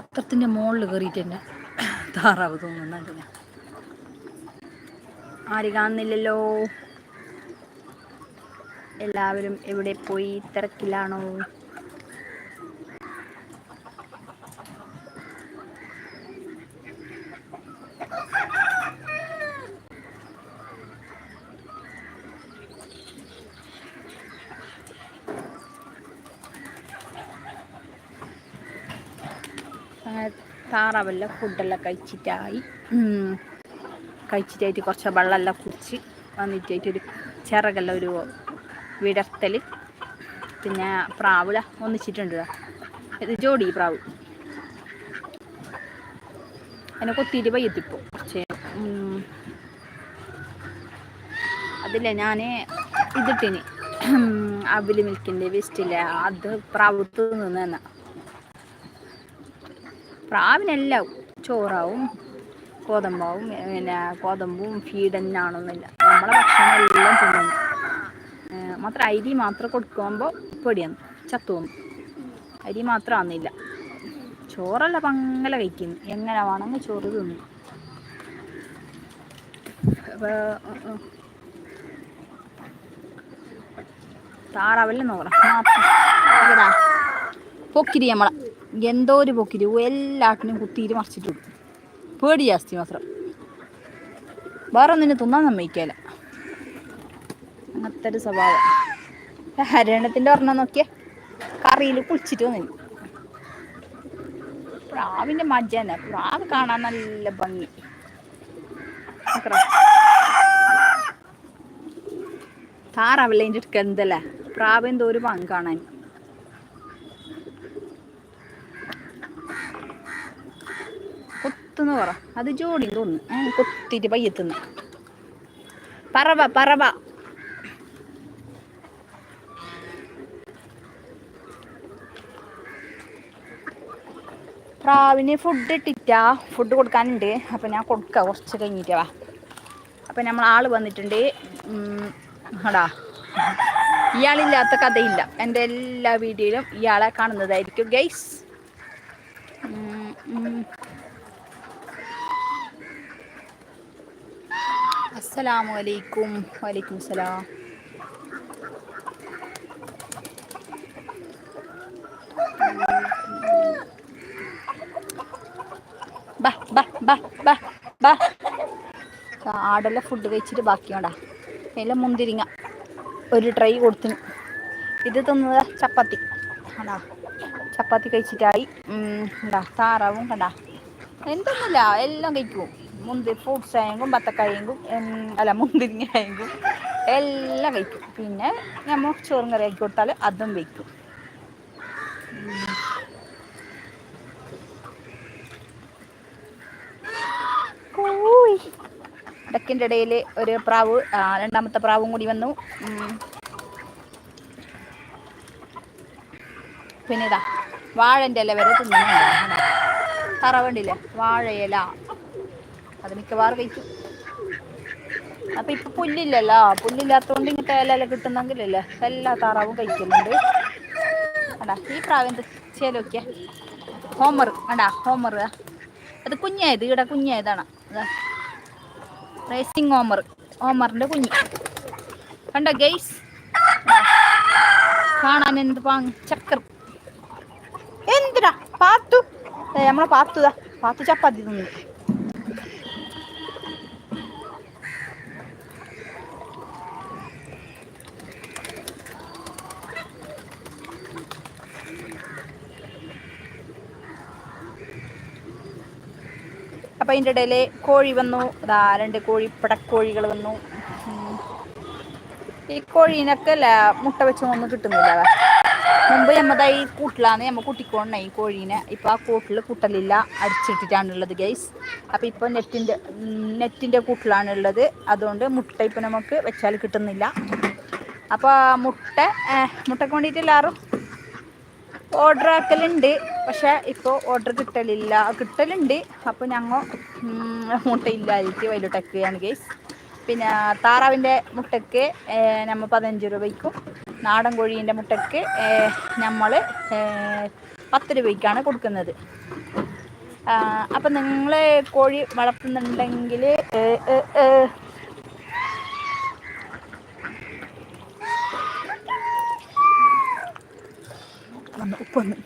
പാത്രത്തിന്റെ മുകളിൽ കയറിയിട്ട് തന്നെ താറാവ് തോന്നുന്നുണ്ട് ഞാൻ. ആര് കാണുന്നില്ലല്ലോ? എല്ലാവരും എവിടെ പോയി? തിരക്കിലാണോ? താറാവെല്ലാം ഫുഡെല്ലാം കഴിച്ചിട്ടായി. കഴിച്ചിട്ടായിട്ട് കുറച്ച് വെള്ളമെല്ലാം കുടിച്ച് വന്നിട്ടായിട്ടൊരു ചിറകെല്ലാം ഒരു വിടർത്തൽ പിന്നെ പ്രാവുല ഒന്നിച്ചിട്ടുണ്ട് ഇത്. ജോഡി പ്രാവ്. അതിനെ കൊത്തിയിട്ട് വയ്യത്തിപ്പോൾ കുറച്ച്. അതില്ല ഞാൻ ഇതിട്ടിന്. അവിൽ മിൽക്കിന്റെ വേസ്റ്റില്ല അത് പ്രാവ് തിന്നുന്ന പ്രാവിനെല്ലാം ചോറാവും ഗോതമ്പാവും പിന്നെ ഗോതമ്പും ഫീഡ് തന്നെയാണെന്നില്ല നമ്മളെ ഭക്ഷണം എല്ലാം തിന്നുന്നു മാത്രം അരി മാത്രം കൊടുക്കുമ്പോൾ പൊടിയാണ് ചത്തുവന്നു അരി മാത്രം ആവുന്നില്ല. ചോറല്ല പങ്ങല കഴിക്കുന്നു. എങ്ങനെ വേണമെങ്കിൽ ചോറ് തിന്നു. താറാവല്ലേ നോക്കണം. പൊക്കിരി നമ്മളെ. എന്തോ ഒരു പൊക്കിരി. കുത്തിയിട്ട് മറിച്ചിട്ട് വിടും പേടി ജാസ്തി മാത്രം. വേറെ ഒന്നിനെ തിന്നാൻ സമ്മതിക്കല. അങ്ങനത്തെ ഒരു സ്വഭാവം. ഹരണത്തിന്റെ ഒരെണ്ണം നോക്കിയേ? കറിയിൽ കുളിച്ചിട്ട് വന്നു പ്രാവിന്റെ മജ്ജ തന്നെ പ്രാവ് കാണാൻ നല്ല ഭംഗി. താറാവില്ല താറാവല്ലേ അതിന്റെ അടുക്ക എന്തല്ലേ? പ്രാവ് എന്തോ ഒരു ഭംഗി കാണാൻ. കൊത്തുന്ന് പറ. അത് ജോഡി തോന്നുന്നു കൊത്തിട്ട് പയ്യത്തുന്നു. പറവ പറവ. പ്രാവിന് ഫുഡ് ഇട്ടിട്ടാ. ഫുഡ് കൊടുക്കാനുണ്ട്. അപ്പം ഞാൻ കൊടുക്കാം. കുറച്ച് കഴിഞ്ഞിട്ട് വാ. അപ്പം നമ്മൾ ആൾ വന്നിട്ടുണ്ട്. ഹടാ ഇയാളില്ലാത്ത കഥയില്ല. എന്റെ എല്ലാ വീഡിയോയിലും ഇയാളെ കാണുന്നതായിരിക്കും ഗൈസ് അസ്സലാമു അലൈക്കും. വലൈക്കും സലാം ആടെല്ലാം ഫുഡ് കഴിച്ചിട്ട് ബാക്കി വേണ്ട എല്ലാം മുന്തിരിങ്ങ. ഒരു ട്രൈ കൊടുത്തിന്. ഇത് തിന്നത് ചപ്പാത്തി. കണ്ടാ ചപ്പാത്തി കഴിച്ചിട്ടായി. താറാവും കണ്ടാ. എന്തൊന്നുമില്ല എല്ലാം കഴിക്കും മുന്തിരി ഫ്രൂട്ട്സ് ആയെങ്കും ബത്തക്കായെങ്കും അല്ല മുന്തിരിങ്ങ ആയെങ്കും എല്ലാം വയ്ക്കും പിന്നെ നമ്മൾ ചോറും കറി ആക്കി കൊടുത്താൽ അതും വയ്ക്കും ഇടക്കിന്റെ ഇടയിൽ ഒരു പ്രാവ് രണ്ടാമത്തെ പ്രാവും കൂടി വന്നു. പിന്നെ ഇതാ വാഴന്റെ ഇല വരെ തിന്നുന്നുണ്ട് തറവണ്ടില്ലേ? വാഴയില. അത് മിക്കവാറും കഴിക്കും. അപ്പൊ ഇപ്പൊ പുല്ലില്ലല്ലോ? പുല്ലില്ലാത്തതുകൊണ്ട് ഇങ്ങനത്തെ ഇല കിട്ടുന്നെങ്കിലല്ലേ എല്ലാ താറാവും കഴിക്കുന്നുണ്ട്. അടാ ഈ പ്രാവിന്റെ ചേലൊക്കെ ഹോമർ അടാ ഹോമർ അത് കുഞ്ഞായത് ഇവിടെ കുഞ്ഞായതാണ്. റേസിംഗ് ഹോമർ ഹോമറിന്റെ കുഞ്ഞ്. കണ്ടോ ഗെയ്സ് കാണാൻ എന്ത് പാങ് ചക്കർ. എന്തിനാ? പാത്തു. നമ്മളെ പാത്തുതാ പാത്തു ചപ്പാത്തി തിന്നു. അപ്പൊ അതിന്റെ ഇടയിൽ കോഴി വന്നു. ഇതാ രണ്ട് കോഴി പിടക്കോഴികൾ വന്നു. ഈ കോഴീനൊക്കെ അല്ല മുട്ട വെച്ചൊന്നും കിട്ടുന്നില്ല. ദാ. മുമ്പ് നമ്മതാ ഈ കൂട്ടിലാണ് നമ്മ കുട്ടിക്കോണ ഈ കോഴീനെ. ഇപ്പം ആ കൂട്ടിൽ കുട്ടലില്ല. അടിച്ചിട്ടിട്ടാണുള്ളത് ഗൈസ് അപ്പം ഇപ്പോൾ നെറ്റിന്റെ നെറ്റിന്റെ കൂട്ടിലാണുള്ളത്. അതുകൊണ്ട് മുട്ട ഇപ്പം നമുക്ക് വെച്ചാൽ കിട്ടുന്നില്ല. അപ്പോൾ മുട്ട മുട്ടയ്ക്ക് വേണ്ടിയിട്ട് എല്ലാവരും ഓർഡർ ആക്കലുണ്ട്. പക്ഷെ ഇപ്പോൾ ഓർഡർ കിട്ടലില്ല. കിട്ടലുണ്ട്. അപ്പോൾ ഞങ്ങൾ മുട്ട മുട്ടയില്ലായിട്ട് വൈലോട്ടൊക്കെയാണ് ഗേസ് പിന്നെ താറാവിന്റെ മുട്ടയ്ക്ക് നമ്മൾ പതിനഞ്ച് രൂപയ്ക്കും. നാടൻ കോഴീന്റെ മുട്ടയ്ക്ക് നമ്മൾ പത്ത് രൂപയ്ക്കാണ് കൊടുക്കുന്നത്. അപ്പം നിങ്ങൾ കോഴി വളർത്തുന്നുണ്ടെങ്കിൽ വന്നു ഉപ്പ് വന്നു